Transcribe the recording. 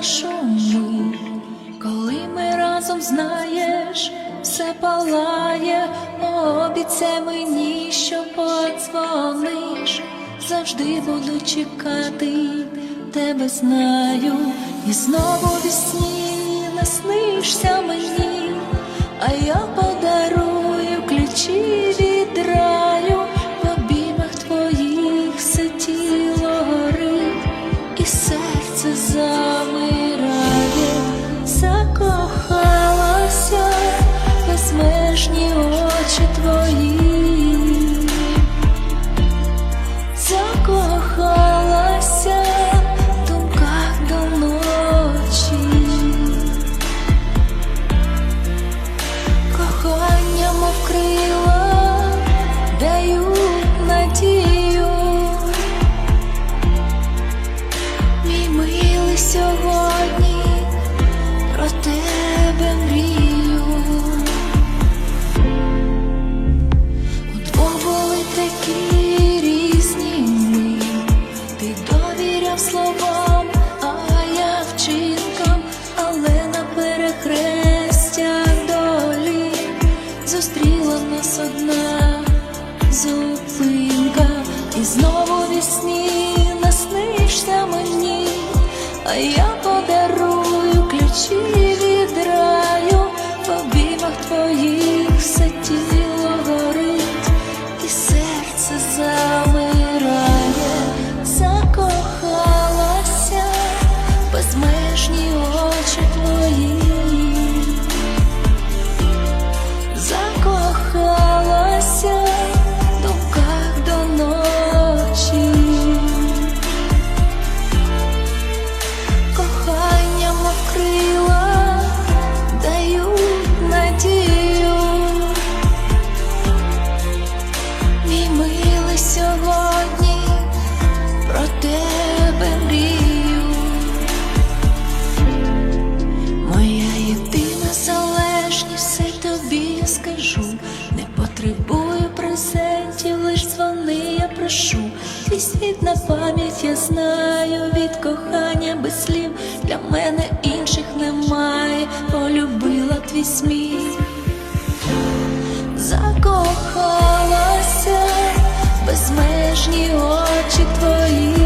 нашу мить, коли ми разом знаєш, все палає, обіцяй мені, що подзвониш, завжди буду чекати, тебе знаю, і знову вісні наснишся мені, а я подарую очі твої, закохалася в думках до ночі. Кохання, мов крила, надію. Мій милий сьогодні зустріла нас одна зупинка, і знову вісні наснишся мені, а я подарую ключі потребую презентів, лиш дзвони, я прошу. Твій світ на пам'ять я знаю від кохання без слів. Для мене інших немає, полюбила твій сміх. Закохалася, безмежні очі твої.